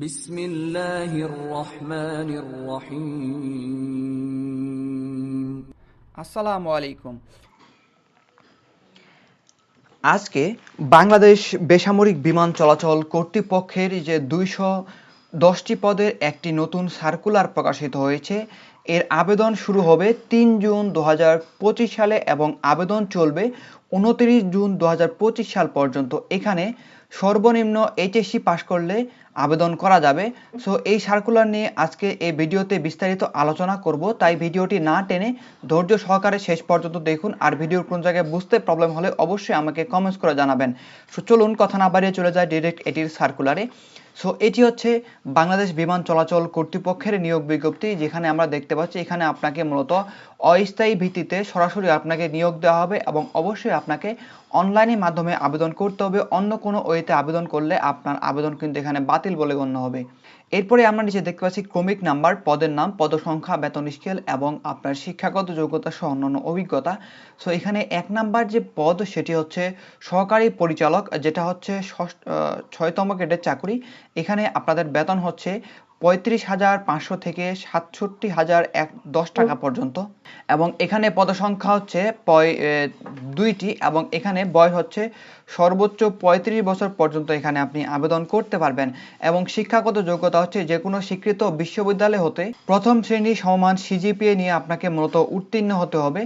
বিসমিল্লাহির রহমানির রহিম। আসসালামু আলাইকুম। আজকে বাংলাদেশ বেসামরিক বিমান চলাচল কর্তৃপক্ষের যে দুইশ দশটি পদের একটি নতুন সার্কুলার প্রকাশিত হয়েছে এর আবেদন শুরু হবে তিন জুন দু হাজার পঁচিশ সালে এবং আবেদন চলবে উনত্রিশ জুন দু হাজার পঁচিশ সাল পর্যন্ত। এখানে সর্বনিম্ন এইচএসসি পাশ করলে আবেদন করা যাবে। সো এই সার্কুলার নিয়ে আজকে এই ভিডিওতে বিস্তারিত আলোচনা করব। তাই ভিডিওটি না টেনে ধৈর্য সহকারে শেষ পর্যন্ত দেখুন। আর ভিডিওর কোন জায়গায় বুঝতে প্রবলেম হলে অবশ্যই আমাকে কমেন্টস করে জানাবেন। সো চলুন কথা না বাড়িয়ে চলে যায় ডিরেক্ট এটির সার্কুলারে সো এটি হচ্ছে বাংলাদেশ বিমান চলাচল কর্তৃপক্ষের নিয়োগ বিজ্ঞপ্তি যেখানে আমরা দেখতে পাচ্ছি এখানে আপনাকে মূলত অস্থায়ী ভিত্তিতে সরাসরি আপনাকে নিয়োগ দেওয়া হবে এবং অবশ্যই আপনাকে অনলাইনের মাধ্যমে আবেদন করতে হবে। অন্য কোনো ওয়েতে আবেদন করলে আপনার আবেদন কিন্তু এখানে বাতিল বলে গণ্য হবে। এরপরে আমরা নিচে দেখতে পাচ্ছি ক্রমিক নাম্বার, পদের নাম, পদসংখ্যা, বেতন স্কেল এবং আপনার শিক্ষাগত যোগ্যতা সহ অন্যান্য অভিজ্ঞতা। সো এখানে এক নাম্বার যে পদ, সেটি হচ্ছে সহকারী পরিচালক, যেটা হচ্ছে ষষ্ঠ ছয়তম গ্রেডের চাকরি। এখানে আপনাদের বেতন হচ্ছে পঁয়ত্রিশ হাজার পাঁচশো থেকে সাতষট্টি হাজার এক দশ টাকা পর্যন্ত। এবং এখানে পদসংখ্যা হচ্ছে দুইটি এবং এখানে বয়স হচ্ছে সর্বোচ্চ পঁয়ত্রিশ বছর পর্যন্ত এখানে আপনি আবেদন করতে পারবেন। এবং শিক্ষাগত যোগ্যতা হচ্ছে যে কোনো স্বীকৃত বিশ্ববিদ্যালয় হতে প্রথম শ্রেণি সমমান সিজিপিএ নিয়ে আপনাকে মূলত উত্তীর্ণ হতে হবে।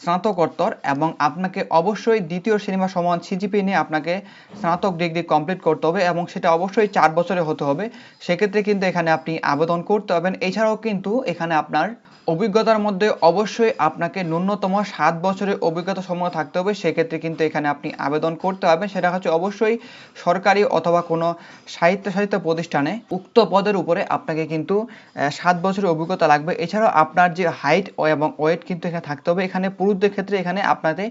স্নাতকোত্তর এবং আপনাকে অবশ্যই দ্বিতীয় বা সমান সিজিপি নিয়ে আপনাকে স্নাতক ডিগ্রি কমপ্লিট করতে হবে এবং সেটা অবশ্যই চার বছরে হতে হবে। সেক্ষেত্রে কিন্তু এখানে আপনি আবেদন করতে হবেন এছাড়াও কিন্তু এখানে আপনার অভিজ্ঞতার মধ্যে অবশ্যই আপনাকে ন্যূনতম সাত বছরের অভিজ্ঞতা সময় থাকতে হবে। সেক্ষেত্রে কিন্তু এখানে আপনি আবেদন করতে পারবেন। সেটা হচ্ছে অবশ্যই সরকারি অথবা কোনো সাহিত্যশাসিত প্রতিষ্ঠানে উক্ত পদের উপরে আপনাকে কিন্তু সাত বছরের অভিজ্ঞতা লাগবে। এছাড়াও আপনার যে হাইট এবং ওয়েট কিন্তু এখানে থাকতে হবে। এখানে পুরুষদের ক্ষেত্রে এখানে আপনাদের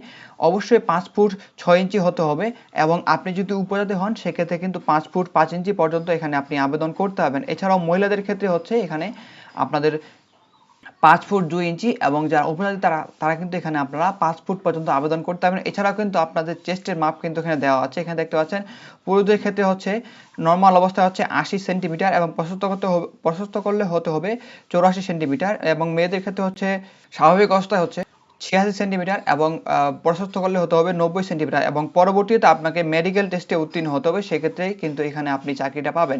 অবশ্যই পাঁচ ফুট ছয় ইঞ্চি হতে হবে এবং আপনি যদি উপজাতি হন, সেক্ষেত্রে কিন্তু পাঁচ ফুট পাঁচ ইঞ্চি পর্যন্ত এখানে আপনি আবেদন করতে পারবেন। এছাড়াও মহিলাদের ক্ষেত্রে হচ্ছে এখানে আপনাদের পাঁচ ফুট দুই ইঞ্চি এবং যারা উপজাতি, তারা তারা কিন্তু এখানে আপনারা পাঁচ ফুট পর্যন্ত আবেদন করতে পারবেন। এছাড়াও কিন্তু আপনাদের চেস্টের মাপ কিন্তু এখানে দেওয়া আছে। এখানে দেখতে পাচ্ছেন, পুরুষদের ক্ষেত্রে হচ্ছে নর্মাল অবস্থা হচ্ছে আশি সেন্টিমিটার এবং প্রশস্ত করতে প্রশস্ত করলে হতে হবে চৌরাশি সেন্টিমিটার এবং মেয়েদের ক্ষেত্রে হচ্ছে স্বাভাবিক অবস্থায় হচ্ছে ছিয়াশি সেন্টিমিটার এবং প্রশস্ত করলে হতে হবে নব্বই সেন্টিমিটার এবং পরবর্তীতে আপনাকে মেডিকেল টেস্টে উত্তীর্ণ হতে হবে সেক্ষেত্রে কিন্তু এখানে আপনি চাকরিটা পাবেন।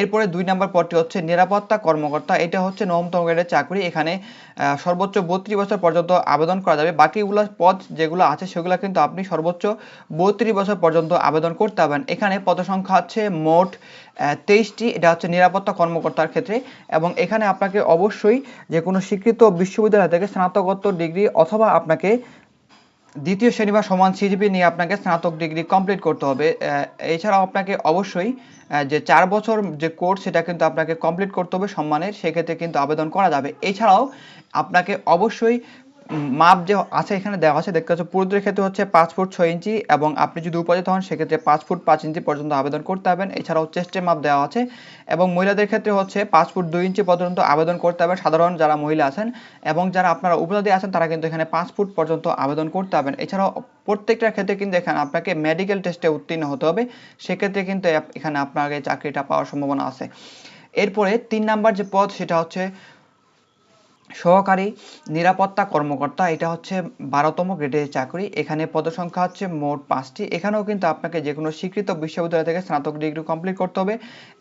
এরপরে দুই নম্বর পদটি হচ্ছে নিরাপত্তা কর্মকর্তা, এটা হচ্ছে নবমতম গ্রেডের চাকরি। এখানে সর্বোচ্চ বত্রিশ বছর পর্যন্ত আবেদন করা যাবে। বাকিগুলো পদ যেগুলো আছে সেগুলো কিন্তু আপনি সর্বোচ্চ বত্রিশ বছর পর্যন্ত আবেদন করতে পারবেন। এখানে পদসংখ্যা হচ্ছে মোট তেইশটি, এটা হচ্ছে নিরাপত্তা কর্মকর্তার ক্ষেত্রে। এবং এখানে আপনাকে অবশ্যই যে কোনো স্বীকৃত বিশ্ববিদ্যালয় থেকে স্নাতকোত্তর ডিগ্রি অথবা আপনাকে দ্বিতীয় শ্রেণি বা সমান সিজিপি নিয়ে আপনাকে স্নাতক ডিগ্রি কমপ্লিট করতে হবে। এছাড়াও আপনাকে অবশ্যই যে চার বছর যে কোর্স, সেটা কিন্তু আপনাকে কমপ্লিট করতে হবে সম্মানের। সেক্ষেত্রে কিন্তু আবেদন করা যাবে। এছাড়াও আপনাকে অবশ্যই মাপ যে আছে এখানে দেওয়া আছে, দেখতে পাচ্ছ পুরুষদের ক্ষেত্রে হচ্ছে পাঁচ ফুট ছয় ইঞ্চি এবং আপনি যদি উপজাত হন, সেক্ষেত্রে পাঁচ ফুট পাঁচ ইঞ্চি পর্যন্ত আবেদন করতে পারবেন। এছাড়াও চেস্টের মাপ দেওয়া আছে এবং মহিলাদের ক্ষেত্রে হচ্ছে পাঁচ ফুট দুই ইঞ্চি পর্যন্ত আবেদন করতে হবে সাধারণ যারা মহিলা আছেন এবং যারা আপনারা উপজাতি আছেন, তারা কিন্তু এখানে পাঁচ ফুট পর্যন্ত আবেদন করতে পারবেন। এছাড়াও প্রত্যেকটার ক্ষেত্রে কিন্তু এখানে আপনাকে মেডিকেল টেস্টে উত্তীর্ণ হতে হবে, সেক্ষেত্রে কিন্তু এখানে আপনাকে চাকরিটা পাওয়ার সম্ভাবনা আছে। এরপরে তিন নাম্বার যে পদ, সেটা হচ্ছে সহকারী নিরাপত্তা কর্মকর্তা, এটা হচ্ছে বারোতম গ্রেডের চাকরি। এখানে পদসংখ্যা হচ্ছে মোট পাঁচটি। এখানেও কিন্তু আপনাকে যে কোনো স্বীকৃত বিশ্ববিদ্যালয় থেকে স্নাতক ডিগ্রি কমপ্লিট করতে হবে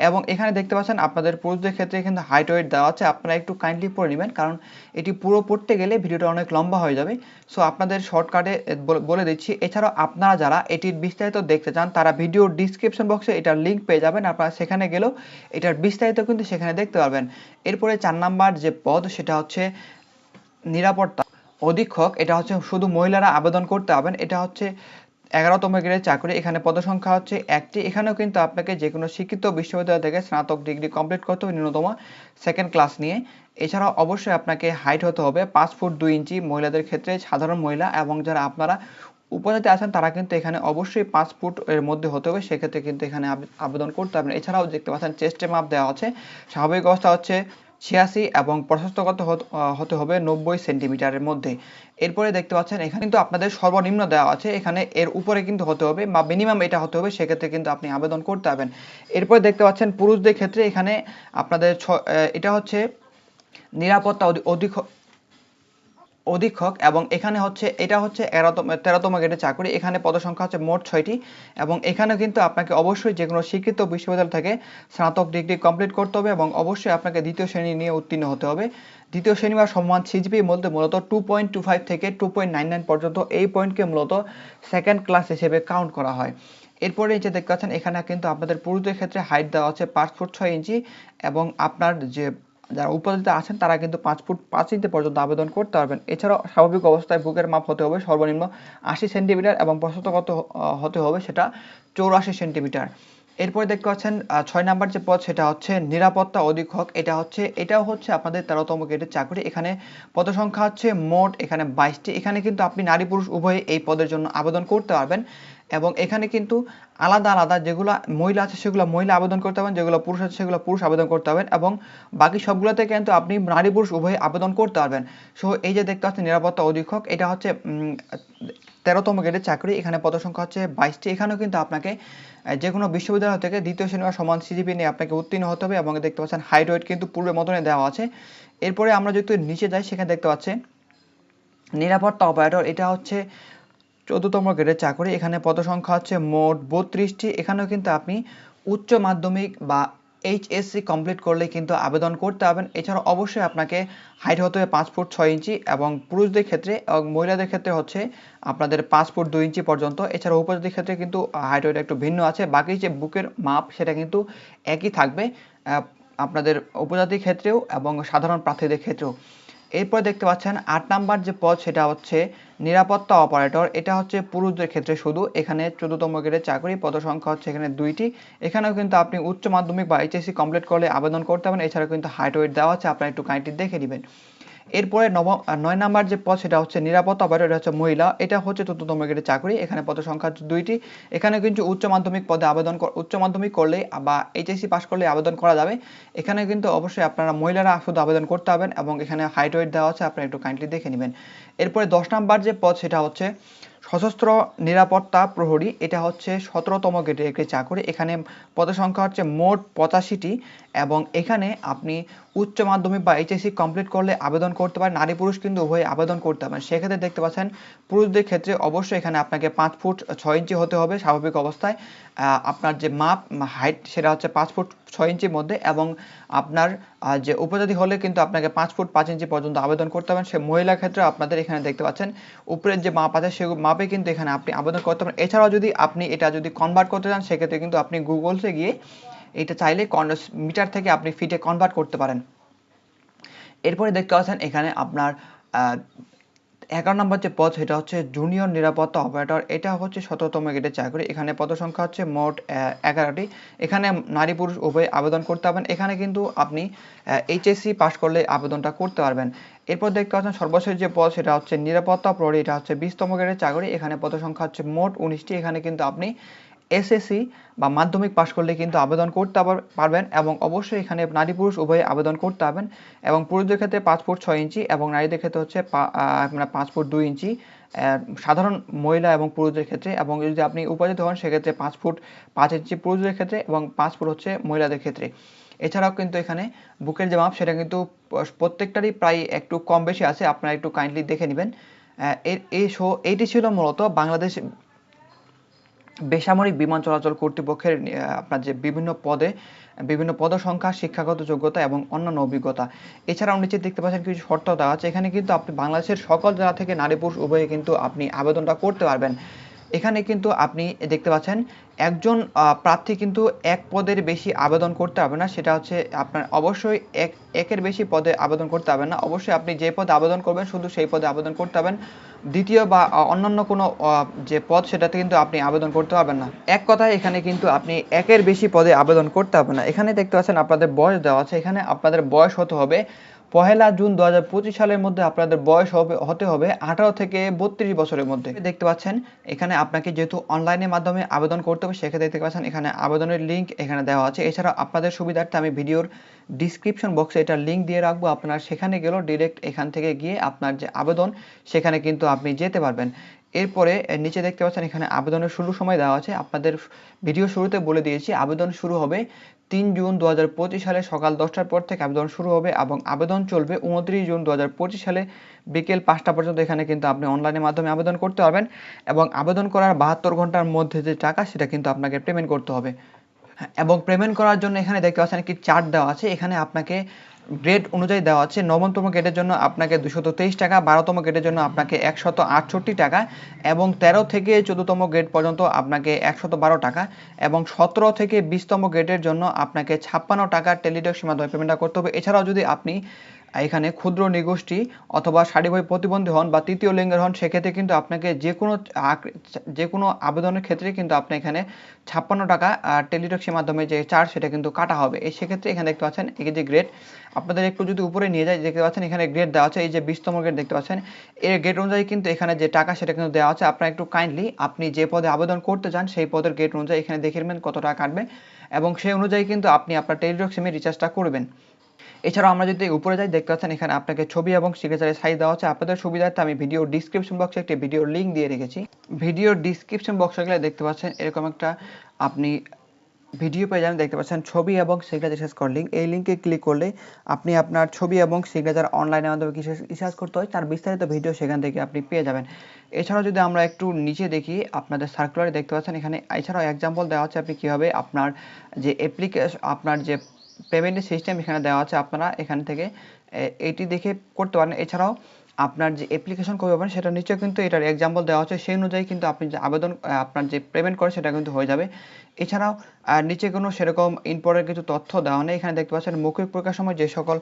এবং এখানে দেখতে পাচ্ছেন আপনাদের পুরুষদের ক্ষেত্রে কিন্তু হাইট ওয়েট দেওয়া আছে। আপনারা একটু কাইন্ডলি পড়ে নেবেন কারণ এটি পুরো পড়তে গেলে ভিডিওটা অনেক লম্বা হয়ে যাবে। সো আপনাদের শর্টকাটে বলে দিচ্ছি, এছাড়াও আপনারা যারা এটির বিস্তারিত দেখতে চান, তারা ভিডিও ডিসক্রিপশন বক্সে এটার লিঙ্ক পেয়ে যাবেন। আপনারা সেখানে গেলেও এটার বিস্তারিত কিন্তু সেখানে দেখতে পারবেন। এরপরে চার নাম্বার যে পদ, সেটা হচ্ছে নিরাপত্তা। অধীক্ষক, এটা হচ্ছে শুধু মহিলারা আবেদন করতে পারবেন, এটা হচ্ছে এগারোতম গ্রেডের চাকরি। এখানে পদসংখ্যা হচ্ছে একটি। এখানেও কিন্তু আপনাকে যে কোনো শিক্ষিত বিশ্ববিদ্যালয় থেকে স্নাতক ডিগ্রি কমপ্লিট করতে হবে, ন্যূনতম সেকেন্ড ক্লাস নিয়ে। এছাড়াও অবশ্যই আপনাকে হাইট হতে হবে পাঁচ ফুট দুই ইঞ্চি। মহিলাদের ক্ষেত্রে সাধারণ মহিলা এবং যারা আপনারা উপজাতি আছেন, তারা কিন্তু এখানে অবশ্যই পাঁচ ফুট এর মধ্যে হতে হবে। সেক্ষেত্রে কিন্তু এখানে আবেদন করতে পারবেন। এছাড়াও দেখতে পাচ্ছেন চেস্টে মাপ দেওয়া আছে। স্বাভাবিক অবস্থা হচ্ছে ছিয়াশি এবং প্রশস্তগত হত- হবে নব্বই সেন্টিমিটারের মধ্যে। এরপরে দেখতে পাচ্ছেন, এখানে কিন্তু আপনাদের সর্বনিম্ন দেওয়া আছে। এখানে এর উপরে কিন্তু হতে হবে বা মিনিমাম এটা হতে হবে, সেক্ষেত্রে কিন্তু আপনি আবেদন করতে পারবেন। এরপরে দেখতে পাচ্ছেন, পুরুষদের ক্ষেত্রে এখানে আপনাদের এটা হচ্ছে নিরাপত্তা অধিক অধীক্ষক এবং এখানে হচ্ছে, এটা হচ্ছে এগারোতম তেরোতম গ্রেডের চাকরি। এখানে পদসংখ্যা হচ্ছে মোট ছয়টি এবং এখানে কিন্তু আপনাকে অবশ্যই যে কোনো শিক্ষিত বিশ্ববিদ্যালয় থেকে স্নাতক ডিগ্রি কমপ্লিট করতে হবে এবং অবশ্যই আপনাকে দ্বিতীয় শ্রেণি নিয়ে উত্তীর্ণ হতে হবে। দ্বিতীয় শ্রেণি বা সম্মান সিজিপি মধ্যে মূলত টু পয়েন্ট টু ফাইভ থেকে টু পয়েন্ট নাইন নাইন পর্যন্ত এই পয়েন্টকে মূলত সেকেন্ড ক্লাস হিসেবে কাউন্ট করা হয়। এরপরে যে দেখতে পাচ্ছেন, এখানে কিন্তু আপনাদের পুরুষদের ক্ষেত্রে হাইট দেওয়া আছে পাঁচ ফুট ছয় ইঞ্চি এবং আপনার যে যারা উপজাতিতে আছেন, তারা কিন্তু পাঁচ ফুট পাঁচ ইঞ্চি পর্যন্ত আবেদন করতে পারবেন। এছাড়াও স্বাভাবিক অবস্থায় বুকের মাপ হতে হবে সর্বনিম্ন আশি সেন্টিমিটার এবং প্রশস্তগত হতে হবে সেটা চৌরাশি সেন্টিমিটার। এরপরে দেখতে পাচ্ছেন ছয় নাম্বার যে পদ সেটা হচ্ছে নিরাপত্তা অধীক্ষক। এটা হচ্ছে, এটাও হচ্ছে আপনাদের তেরোতম গ্রেডের চাকরি। এখানে পদ সংখ্যা হচ্ছে মোট এখানে বাইশটি। এখানে কিন্তু আপনি নারী পুরুষ উভয়ে এই পদের জন্য আবেদন করতে পারবেন এবং এখানে কিন্তু আলাদা আলাদা যেগুলো মহিলা আছে সেগুলো মহিলা আবেদন করতে পারবেন, যেগুলো পুরুষ আছে সেগুলো পুরুষ আবেদন করতে পারবেন এবং বাকি সবগুলোতে কিন্তু আপনি নারী পুরুষ উভয়ে আবেদন করতে পারবেন। সো এই যে দেখতে পাচ্ছেন নিরাপত্তা অধীক্ষক, এটা হচ্ছে তেরোতম গ্রেডের চাকরি, এখানে পদ সংখ্যা হচ্ছে বাইশটি। এখানেও কিন্তু আপনাকে যে কোনো বিশ্ববিদ্যালয় থেকে দ্বিতীয় শ্রেণি বা সমান সিজিপি নিয়ে আপনাকে উত্তীর্ণ হতে হবে এবং দেখতে পাচ্ছেন হাইট ওয়েট কিন্তু পূর্বের মতনই দেওয়া আছে। এরপরে আমরা যদি নিচে যাই, সেখানে দেখতে পাচ্ছি নিরাপত্তা অপারেটর এটা হচ্ছে চতুর্থম গ্রেডের চাকরি। এখানে পদসংখ্যা হচ্ছে মোট বত্রিশটি। এখানেও কিন্তু আপনি উচ্চ মাধ্যমিক বা এইচএসসি কমপ্লিট করলে কিন্তু আবেদন করতে পারবেন। এছাড়া অবশ্যই আপনাকে হাইট হতে হবে পাঁচ ফুট ছয় ইঞ্চি এবং পুরুষদের ক্ষেত্রে এবং মহিলাদের ক্ষেত্রে হচ্ছে আপনাদের পাঁচ ফুট দুই ইঞ্চি পর্যন্ত। এছাড়া উপজাতির ক্ষেত্রে কিন্তু হাইট ওয়েট একটু ভিন্ন আছে। বাকি যে বুকের মাপ সেটা কিন্তু একই থাকবে আপনাদের উপজাতির ক্ষেত্রেও এবং সাধারণ প্রার্থীদের ক্ষেত্রেও। এরপর দেখতে পাচ্ছেন আট নাম্বার যে পদ, সেটা হচ্ছে নিরাপত্তা অপারেটর। এটা হচ্ছে পুরুষদের ক্ষেত্রে শুধু, এখানে চোদ্দতম গ্রেডের চাকরি পদ সংখ্যা হচ্ছে এখানে দুইটি। এখানেও কিন্তু আপনি উচ্চ মাধ্যমিক বা এইচএসসি কমপ্লিট করলে আবেদন করতে পারেন। এছাড়া কিন্তু হাইট ওয়েট দেওয়া আছে, আপনারা একটু কাইন্ডলি দেখে নেবেন। এরপরে আহ, নয় নাম্বার যে পদ সেটা হচ্ছে নিরাপত্তা অপারেটর হচ্ছে মহিলা। এটা হচ্ছে চতুর্থতম গ্রেডের চাকরি। এখানে পদ সংখ্যা দুইটি। এখানে কিন্তু উচ্চ মাধ্যমিক পদে আবেদন উচ্চ মাধ্যমিক করলে বা এইচএসসি পাস করলে আবেদন করা যাবে। এখানে কিন্তু অবশ্যই আপনারা মহিলারা শুধু আবেদন করতে পারবেন এবং এখানে হাইট ওয়েট দেওয়া আছে আপনারা একটু কাইন্ডলি দেখে নেবেন। এরপরে দশ নাম্বার যে পদ সেটা হচ্ছে সশস্ত্র নিরাপত্তা প্রহরী। এটা হচ্ছে সতেরোতম গ্রেডের একটি চাকরি। এখানে পদের সংখ্যা হচ্ছে মোট পঁচাশিটি। এবং এখানে আপনি উচ্চ মাধ্যমিক বা এইচএসসি কমপ্লিট করলে আবেদন করতে পারেন। নারী পুরুষ কিন্তু উভয়ে আবেদন করতে পারেন। সেক্ষেত্রে দেখতে পাচ্ছেন, পুরুষদের ক্ষেত্রে অবশ্যই এখানে আপনাকে পাঁচ ফুট ছয় ইঞ্চি হতে হবে স্বাভাবিক অবস্থায়। আপনার যে মাপ হাইট সেটা হচ্ছে পাঁচ ফুট ছয় ইঞ্চির মধ্যে এবং আপনার যে উপজাতি হলে কিন্তু আপনাকে পাঁচ ফুট পাঁচ ইঞ্চি পর্যন্ত আবেদন করতে হবে। সে মহিলার ক্ষেত্রে আপনাদের এখানে দেখতে পাচ্ছেন, উপরের যে মাপ আছে সেই মাপে কিন্তু এখানে আপনি আবেদন করতে পারেন। এছাড়াও যদি আপনি এটা যদি কনভার্ট করতে চান, সেক্ষেত্রে কিন্তু আপনি গুগলসে গিয়ে এটা চাইলে মিটার থেকে আপনি ফিটে কনভার্ট করতে পারেন। এরপরে দেখতে পাচ্ছেন এখানে আপনার এগারো নম্বর যে পদ, সেটা হচ্ছে জুনিয়র নিরাপত্তা অপারেটর এটা হচ্ছে শততম গ্রেডের চাকরি। এখানে পদ সংখ্যা হচ্ছে মোট এগারোটি। এখানে নারী পুরুষ উভয় আবেদন করতে পারবেন। এখানে কিন্তু আপনি এইচএসসি পাস করলে আবেদনটা করতে পারবেন। এরপর দেখতে পাচ্ছেন সর্বশেষ যে পদ, সেটা হচ্ছে নিরাপত্তা প্রহরী। এটা হচ্ছে বিশতম গ্রেডের চাকরি। এখানে পদ সংখ্যা হচ্ছে মোট উনিশটি। এখানে কিন্তু আপনি এসএসসি বা মাধ্যমিক পাশ করলে কিন্তু আবেদন করতে পারবেন এবং অবশ্যই এখানে নারী পুরুষ উভয়ে আবেদন করতে পারবেন এবং পুরুষদের ক্ষেত্রে পাঁচ ফুট ছয় ইঞ্চি এবং নারীদের ক্ষেত্রে হচ্ছে আপনার পাঁচ ফুট দুই ইঞ্চি সাধারণ মহিলা এবং পুরুষদের ক্ষেত্রে এবং যদি আপনি উপজাতি হন সেক্ষেত্রে পাঁচ ফুট পাঁচ ইঞ্চি পুরুষদের ক্ষেত্রে এবং পাঁচ ফুট হচ্ছে মহিলাদের ক্ষেত্রে। এছাড়াও কিন্তু এখানে বুকের যে মাপ সেটা কিন্তু প্রত্যেকটারই প্রায় একটু কম বেশি আছে, আপনারা একটু কাইন্ডলি দেখে নেবেন। এই শো এইটি ছিল মূলত বাংলাদেশ বেসামরিক বিমান চলাচল কর্তৃপক্ষের আপনার যে বিভিন্ন পদে, বিভিন্ন পদ সংখ্যা শিক্ষাগত যোগ্যতা এবং অন্যান্য অভিজ্ঞতা। এছাড়াও নিচে দেখতে পাচ্ছেন কিছু শর্ত দেওয়া আছে। এখানে কিন্তু আপনি বাংলাদেশের সকল জেলা থেকে নারী পুরুষ উভয়ে কিন্তু আপনি আবেদনটা করতে পারবেন। এখানে কিন্তু আপনি দেখতে পাচ্ছেন, একজন প্রার্থী কিন্তু এক পদের বেশি আবেদন করতে হবে না, সেটা হচ্ছে আপনার অবশ্যই এক, একের বেশি পদে আবেদন করতে হবে না। অবশ্যই আপনি যে পদে আবেদন করবেন, শুধু সেই পদে আবেদন করতে হবেন। দ্বিতীয় বা অন্যান্য কোনো যে পদ, সেটাতে কিন্তু আপনি আবেদন করতে পারবেন না। এক কথায় এখানে কিন্তু আপনি একের বেশি পদে আবেদন করতে হবে না। এখানে দেখতে পাচ্ছেন আপনাদের বয়স দেওয়া আছে। এখানে আপনাদের বয়স হতে হবে পহেলা জুন দু হাজার পঁচিশ সালের মধ্যে আপনাদের বয়স হবে, হতে হবে আঠারো থেকে বত্রিশ বছরের মধ্যে। দেখতে পাচ্ছেন, এখানে আপনাকে যেহেতু অনলাইনের মাধ্যমে আবেদন করতে হবে, সেক্ষেত্রে দেখতে পাচ্ছেন এখানে আবেদনের লিঙ্ক এখানে দেওয়া আছে। এছাড়া আপনাদের সুবিধার্থে আমি ভিডিওর ডিসক্রিপশন বক্সে এটা লিঙ্ক দিয়ে রাখব। আপনার সেখানে গেলেও ডিরেক্ট এখান থেকে গিয়ে আপনার যে আবেদন, সেখানে কিন্তু আপনি যেতে পারবেন। এরপরে নিচে দেখতে পাচ্ছেন এখানে আবেদনের শুরু সময় দেওয়া আছে। আপনাদের ভিডিও শুরুতে বলে দিয়েছি, আবেদন শুরু হবে তিন জুন দু হাজার পঁচিশ সালে সকাল দশটার পর থেকে আবেদন শুরু হবে এবং আবেদন চলবে উনত্রিশ জুন দু হাজার পঁচিশ সালে বিকেল পাঁচটা পর্যন্ত এখানে কিন্তু আপনি অনলাইনের মাধ্যমে আবেদন করতে পারবেন এবং আবেদন করার বাহাত্তর ঘণ্টার মধ্যে যে টাকা, সেটা কিন্তু আপনাকে পেমেন্ট করতে হবে। এবং পেমেন্ট করার জন্য এখানে দেখতে পাচ্ছেন একটি চার্ট দেওয়া আছে। এখানে আপনাকে গ্রেড অনুযায়ী দেওয়া আছে, নবমতম গ্রেডের জন্য আপনাকে দুশত তেইশ টাকা, বারোতম গ্রেডের জন্য আপনাকে একশত আটষট্টি টাকা এবং তেরো থেকে চোদ্দতম গ্রেড পর্যন্ত আপনাকে একশত বারো টাকা এবং সতেরো থেকে বিশতম গ্রেডের জন্য আপনাকে ছাপ্পান্ন টাকা টেলিটকের মাধ্যমে পেমেন্টটা করতে হবে। এছাড়াও যদি আপনি এখানে ক্ষুদ্র নিগোষ্ঠী অথবা শারীরিক প্রতিবন্ধী হন বা তৃতীয় লিঙ্গের হন, সেক্ষেত্রে কিন্তু আপনাকে যে কোনো যে কোনো আবেদনের ক্ষেত্রে কিন্তু আপনি এখানে ছাপ্পান্ন টাকা টেলিটক্সের মাধ্যমে যে চার্জ সেটা কিন্তু কাটা হবে। এই সেক্ষেত্রে এখানে দেখতে পাচ্ছেন এই যে গ্রেড আপনাদের একটু যদি উপরে নিয়ে যায়, দেখতে পাচ্ছেন এখানে গ্রেড দেওয়া আছে, এই যে বিশতম গ্রেড দেখতে পাচ্ছেন। এর গ্রেড অনুযায়ী কিন্তু এখানে যে টাকা সেটা কিন্তু দেওয়া আছে। আপনারা একটু কাইন্ডলি আপনি যে পদে আবেদন করতে চান, সেই পদের গ্রেড অনুযায়ী এখানে দেখে নেবেন কত টাকা কাটবে এবং সেই অনুযায়ী কিন্তু আপনি আপনার টেলিটক রিচার্জটা করবেন। এছাড়াও আমরা যদি উপরে যাই, দেখতে পাচ্ছেন এখানে আপনাকে ছবি এবং সিগনেচারের সাইজ দেওয়া আছে। আপনাদের সুবিধার্থে আমি ভিডিও ডিসক্রিপশন বক্সে একটি ভিডিও লিঙ্ক দিয়ে রেখেছি। ভিডিও ডিসক্রিপশন বক্সে গেলে দেখতে পাচ্ছেন এরকম একটা আপনি ভিডিও পেয়ে যাবেন। দেখতে পাচ্ছেন ছবি এবং সিগনেচার শেষ লিঙ্ক এই লিঙ্কে ক্লিক করলে আপনি আপনার ছবি এবং সিগনেচার অনলাইনের মাধ্যমে কি রিসার্চ করতে হয়। তার বিস্তারিত ভিডিও সেখান থেকে আপনি পেয়ে যাবেন। এছাড়াও যদি আমরা একটু নিচে দেখি, আপনাদের সার্কুলারে দেখতে পাচ্ছেন এখানে এছাড়াও এক্সাম্পল দেওয়া হচ্ছে আপনি কীভাবে আপনার যে অ্যাপ্লিকেশন আপনার যে পেমেন্টের সিস্টেম এখানে দেওয়া আছে আপনারা এখান থেকে। এটি দেখে করতে পারেন। এছাড়াও আপনার যে অ্যাপ্লিকেশন করতে পারেন সেটা নিচেও কিন্তু এটার এক্সাম্পল দেওয়া আছে। সেই অনুযায়ী কিন্তু আপনি যে আবেদন আপনার যে পেমেন্ট করে, সেটা কিন্তু হয়ে যাবে। এছাড়াও নিচে কোনো সেরকম ইম্পর্টেন্ট কিছু তথ্য দেওয়া নেই। এখানে দেখতে পাচ্ছেন, মৌখিক পরীক্ষার সময় যে সকল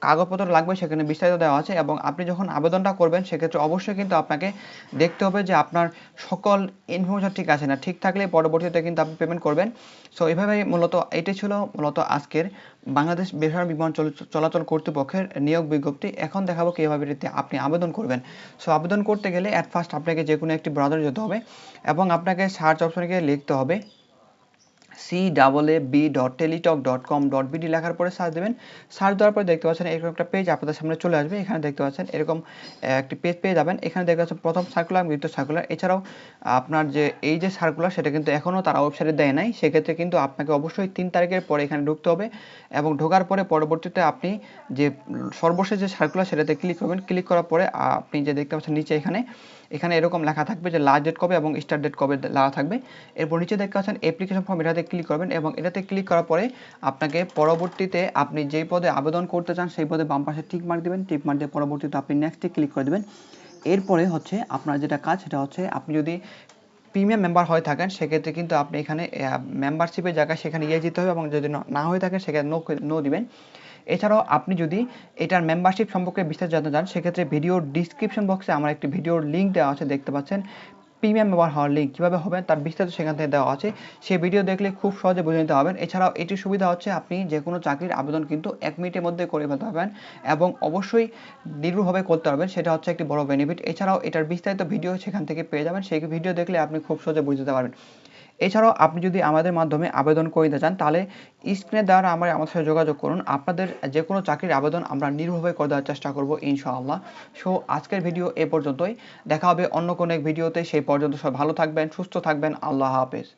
কাগজপত্র লাগবে সেখানে বিস্তারিত দেওয়া আছে এবং আপনি যখন আবেদনটা করবেন, সেক্ষেত্রে অবশ্যই কিন্তু আপনাকে দেখতে হবে যে আপনার সকল ইনফরমেশন ঠিক আছে না। ঠিক থাকলে পরবর্তীতে কিন্তু আপনি পেমেন্ট করবেন। সো এইভাবেই মূলত এটি ছিল মূলত আজকের বাংলাদেশ বেসরকারি বিমান চল- চলাচল কর্তৃপক্ষের নিয়োগ বিজ্ঞপ্তি। এখন দেখাবো কীভাবে এটিতে আপনি আবেদন করবেন। সো আবেদন করতে গেলে অ্যাট ফার্স্ট আপনাকে যে কোনো একটি ব্রাউজারে যেতে হবে এবং আপনাকে সার্চ অপশনে গিয়ে লিখতে হবে। C double A B dot Teletalk dot com dot BD লেখার পরে সার্চ দেবেন। সার্চ দেওয়ার পরে দেখতে পাচ্ছেন এরকম একটা পেজ আপনাদের সামনে চলে আসবে। এখানে দেখতে পাচ্ছেন এরকম একটি পেজ পেয়ে যাবেন। এখানে দেখতে পাচ্ছেন প্রথম সার্কুলার দ্বিতীয় সার্কুলার এছাড়াও আপনার যে এই যে সার্কুলার সেটা কিন্তু এখনও তারা ওয়েবসাইটে দেয় নাই। সেক্ষেত্রে কিন্তু আপনাকে অবশ্যই তিন তারিখের পরে এখানে ঢুকতে হবে এবং ঢোকার পরে পরবর্তীতে আপনি যে সর্বশেষ যে সার্কুলার সেটাতে ক্লিক করবেন। ক্লিক করার পরে আপনি যে দেখতে পাচ্ছেন নিচে এখানে এখানে এরকম লেখা থাকবে যে লাস্ট ডেট কবে এবং স্টার্ট ডেট কবে লেখা থাকবে। এরপর নিচে দেখতে পাচ্ছেন অ্যাপ্লিকেশন ফর্ম এটাতে ক্লিক করবেন এবং এটাতে ক্লিক করার পরে আপনাকে পরবর্তীতে আপনি যেই পদে আবেদন করতে চান, সেই পদে বাম পাশে টিক মার্ক দিবেন। টিক মার্ক দিয়ে পরবর্তীতে আপনি নেক্সটে ক্লিক করে দেবেন। এরপরে হচ্ছে আপনার যেটা কাজ, সেটা হচ্ছে আপনি যদি প্রিমিয়াম মেম্বার হয়ে থাকেন, সেক্ষেত্রে কিন্তু আপনি এখানে মেম্বারশিপের জায়গায় সেখানে ইয়ে যেতে হবে এবং যদি না হয়ে থাকেন সেখানে নো নো দিবেন। এছাড়াও আপনি যদি এটার মেম্বারশিপ সম্পর্কে বিস্তারিত জানতে চান, সেক্ষেত্রে ভিডিওর ডিসক্রিপশন বক্সে আমার একটি ভিডিওর লিঙ্ক দেওয়া আছে, দেখতে পাচ্ছেন। প্রিমিয়াম মেম্বার হওয়ার লিঙ্ক কীভাবে হবেন তার বিস্তারিত সেখান থেকে দেওয়া আছে। সেই ভিডিও দেখলে খুব সহজে বুঝে নিতে পারবেন। এছাড়াও এটির সুবিধা হচ্ছে আপনি যে কোনো চাকরির আবেদন কিন্তু এক মিনিটের মধ্যে করে ফেলতে পারবেন এবং অবশ্যই নির্ভুলভাবে করতে পারবেন, সেটা হচ্ছে একটি বড় বেনিফিট এছাড়াও এটার বিস্তারিত ভিডিও সেখান থেকে পেয়ে যাবেন। সেই ভিডিও দেখলে আপনি খুব সহজে বুঝতে পারবেন। এছাড়াও আপনি যদি আমাদের মাধ্যমে আবেদন করিতে চান, তাহলে স্ক্রিনে দ্বারা আমার আমার সাথে যোগাযোগ করুন। আপনাদের যে কোনো চাকরির আবেদন আমরা নির্ভরভাবে করে দেওয়ার চেষ্টা করব, ইনশাআল্লাহ। সো, আজকের ভিডিও এ পর্যন্তই। দেখা হবে অন্য কোনো এক ভিডিওতে। সেই পর্যন্ত সব ভালো থাকবেন, সুস্থ থাকবেন। আল্লাহ হাফেজ।